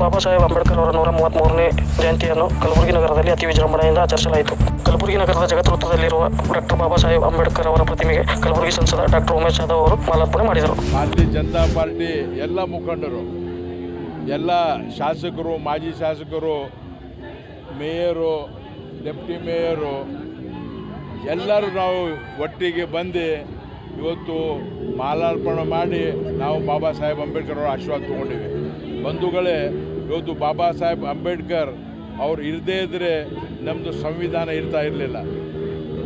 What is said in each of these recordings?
ಬಾಬಾ ಸಾಹೇಬ್ ಅಂಬೇಡ್ಕರ್ ಅವರ ನೂರ ಮೂವತ್ತ್ಮೂರನೇ ಜಯಂತಿಯನ್ನು ಕಲಬುರಗಿ ನಗರದಲ್ಲಿ ಅತಿ ವಿಜೃಂಭಣೆಯಿಂದ ಆಚರಿಸಲಾಯಿತು. ಕಲಬುರಗಿ ನಗರದ ಜಗತ್ವೃತ್ತದಲ್ಲಿರುವ ಡಾಕ್ಟರ್ ಬಾಬಾ ಸಾಹೇಬ್ ಅಂಬೇಡ್ಕರ್ ಅವರ ಪ್ರತಿಮೆಗೆ ಕಲಬುರಗಿ ಸಂಸದ ಡಾಕ್ಟರ್ ಉಮೇಶ್ ಯಾದವ್ ಅವರು ಮಾಲಾರ್ಪಣೆ ಮಾಡಿದರು. ಭಾರತೀಯ ಜನತಾ ಪಾರ್ಟಿ ಎಲ್ಲ ಮುಖಂಡರು, ಎಲ್ಲ ಶಾಸಕರು, ಮಾಜಿ ಶಾಸಕರು, ಮೇಯರು, ಡೆಪ್ಟಿ ಮೇಯರು, ಎಲ್ಲರೂ ನಾವು ಒಟ್ಟಿಗೆ ಬಂದು ಇವತ್ತು ಮಾಲಾರ್ಪಣೆ ಮಾಡಿ ನಾವು ಬಾಬಾ ಸಾಹೇಬ್ ಅಂಬೇಡ್ಕರ್ ಅವರ ಆಶೀರ್ವಾದ ತೊಗೊಂಡಿವಿ ಬಂಧುಗಳೇ, ಇವತ್ತು ಬಾಬಾ ಸಾಹೇಬ್ ಅಂಬೇಡ್ಕರ್ ಅವ್ರು ಇರದೇ ಇದ್ದರೆ ನಮ್ಮದು ಸಂವಿಧಾನ ಇರ್ತಾ ಇರಲಿಲ್ಲ.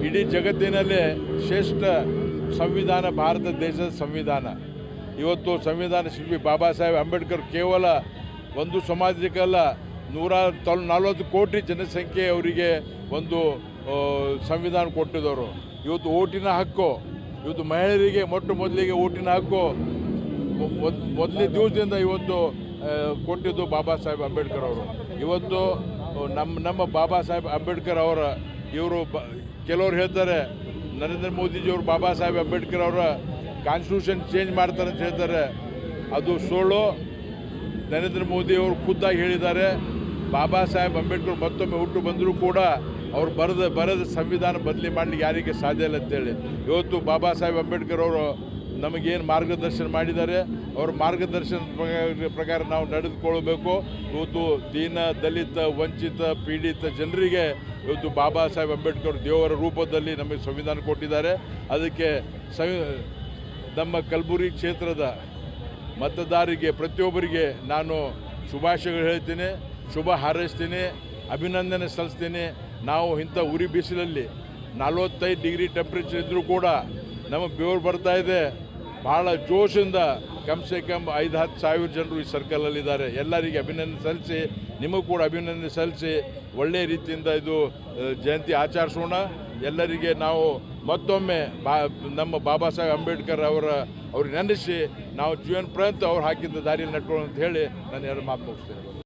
ಇಡೀ ಜಗತ್ತಿನಲ್ಲೇ ಶ್ರೇಷ್ಠ ಸಂವಿಧಾನ, ಭಾರತ ದೇಶದ ಸಂವಿಧಾನ. ಇವತ್ತು ಸಂವಿಧಾನ ಶಿಲ್ಪಿ ಬಾಬಾ ಸಾಹೇಬ್ ಅಂಬೇಡ್ಕರ್ ಕೇವಲ ಒಂದು ಸಮಾಜಕ್ಕಲ್ಲ, ನೂರ ತೊಲ್, ನಲ್ವತ್ತು ಕೋಟಿ ಜನಸಂಖ್ಯೆ ಅವರಿಗೆ ಒಂದು ಸಂವಿಧಾನ ಕೊಟ್ಟಿದ್ದವರು ಇವತ್ತು ಓಟಿನ ಹಕ್ಕು, ಇವತ್ತು ಮಹಿಳೆಯರಿಗೆ ಮೊಟ್ಟ ಮೊದಲಿಗೆ ಓಟಿನ ಹಕ್ಕು. ಮೊದ್- ಮೊದಲನೇ ದಿವಸದಿಂದ ಇವತ್ತು ಕೊಟ್ಟಿದ್ದು ಬಾಬಾ ಸಾಹೇಬ್ ಅಂಬೇಡ್ಕರ್ ಅವರು. ಇವತ್ತು ನಮ್ಮ ನಮ್ಮ ಬಾಬಾ ಸಾಹೇಬ್ ಅಂಬೇಡ್ಕರ್ ಅವರ, ಇವರು ಬ, ಕೆಲವರು ಹೇಳ್ತಾರೆ, ನರೇಂದ್ರ ಮೋದಿಜಿಯವರು ಬಾಬಾ ಸಾಹೇಬ್ ಅಂಬೇಡ್ಕರ್ ಅವರ ಕಾನ್ಸ್ಟಿಟ್ಯೂಷನ್ ಚೇಂಜ್ ಮಾಡ್ತಾರೆ ಅಂತ ಹೇಳ್ತಾರೆ. ಅದು ಸುಳ್ಳು. ನರೇಂದ್ರ ಮೋದಿಯವರು ಖುದ್ದಾಗಿ ಹೇಳಿದ್ದಾರೆ. ಬಾಬಾ ಸಾಹೇಬ್ ಅಂಬೇಡ್ಕರ್ ಮತ್ತೊಮ್ಮೆ ಹುಟ್ಟು ಬಂದರೂ ಕೂಡ ಅವ್ರು ಬರೆದ ಬರೆದ ಸಂವಿಧಾನ ಬದಲಿ ಮಾಡಲಿಕ್ಕೆ ಯಾರಿಗೆ ಸಾಧ್ಯ ಇಲ್ಲ ಅಂತೇಳಿ. ಇವತ್ತು ಬಾಬಾ ಸಾಹೇಬ್ ಅಂಬೇಡ್ಕರ್ ಅವರು ನಮಗೇನು ಮಾರ್ಗದರ್ಶನ ಮಾಡಿದ್ದಾರೆ, ಅವ್ರ ಮಾರ್ಗದರ್ಶನ ಪ್ರಕಾರ- ನಾವು ನಡೆದುಕೊಳ್ಬೇಕು ಇವತ್ತು ದೀನ ದಲಿತ, ವಂಚಿತ, ಪೀಡಿತ ಜನರಿಗೆ ಇವತ್ತು ಬಾಬಾ ಸಾಹೇಬ್ ಅಂಬೇಡ್ಕರ್ ದೇವರ ರೂಪದಲ್ಲಿ ನಮಗೆ ಸಂವಿಧಾನ ಕೊಟ್ಟಿದ್ದಾರೆ. ಅದಕ್ಕೆ ಸಂವಿ ನಮ್ಮ ಕಲಬುರಗಿ ಕ್ಷೇತ್ರದ ಮತದಾರರಿಗೆ ಪ್ರತಿಯೊಬ್ಬರಿಗೆ ನಾನು ಶುಭಾಶಯಗಳು ಹೇಳ್ತೀನಿ, ಶುಭ ಹಾರೈಸ್ತೀನಿ, ಅಭಿನಂದನೆ ಸಲ್ಲಿಸ್ತೀನಿ. ನಾವು ಇಂಥ ಉರಿ ಬಿಸಿಲಲ್ಲಿ ನಲವತ್ತೈದು ಡಿಗ್ರಿ ಟೆಂಪ್ರೇಚರ್ ಇದ್ದರೂ ಕೂಡ ನಮಗೆ ಬೆವರು ಬರ್ತಾ ಇದೆ. ಭಾಳ ಜೋಶಿಂದ ಕಮ್ ಸೆ ಕಮ್ ಐದು ಹತ್ತು ಸಾವಿರ ಜನರು ಈ ಸರ್ಕಲಲ್ಲಿದ್ದಾರೆ ಎಲ್ಲರಿಗೆ ಅಭಿನಂದನೆ ಸಲ್ಲಿಸಿ, ನಿಮಗೂ ಕೂಡ ಅಭಿನಂದನೆ ಸಲ್ಲಿಸಿ ಒಳ್ಳೆಯ ರೀತಿಯಿಂದ ಇದು ಜಯಂತಿ ಆಚರಿಸೋಣ. ಎಲ್ಲರಿಗೆ ನಾವು ಮತ್ತೊಮ್ಮೆ ಬಾ, ನಮ್ಮ ಬಾಬಾ ಸಾಹೇಬ್ ಅಂಬೇಡ್ಕರ್ ಅವರ, ಅವ್ರಿಗೆ ನೆನೆಸಿ ನಾವು ಜೀವನ ಪರ್ಯಂತ ಅವ್ರು ಹಾಕಿದ್ದ ದಾರಿಯಲ್ಲಿ ನಡ್ಕೊಳ್ಳೋಣ ಅಂತ ಹೇಳಿ ನಾನು ಎರಡು ಮಾತು ಮುಗಿಸ್ತೇನೆ.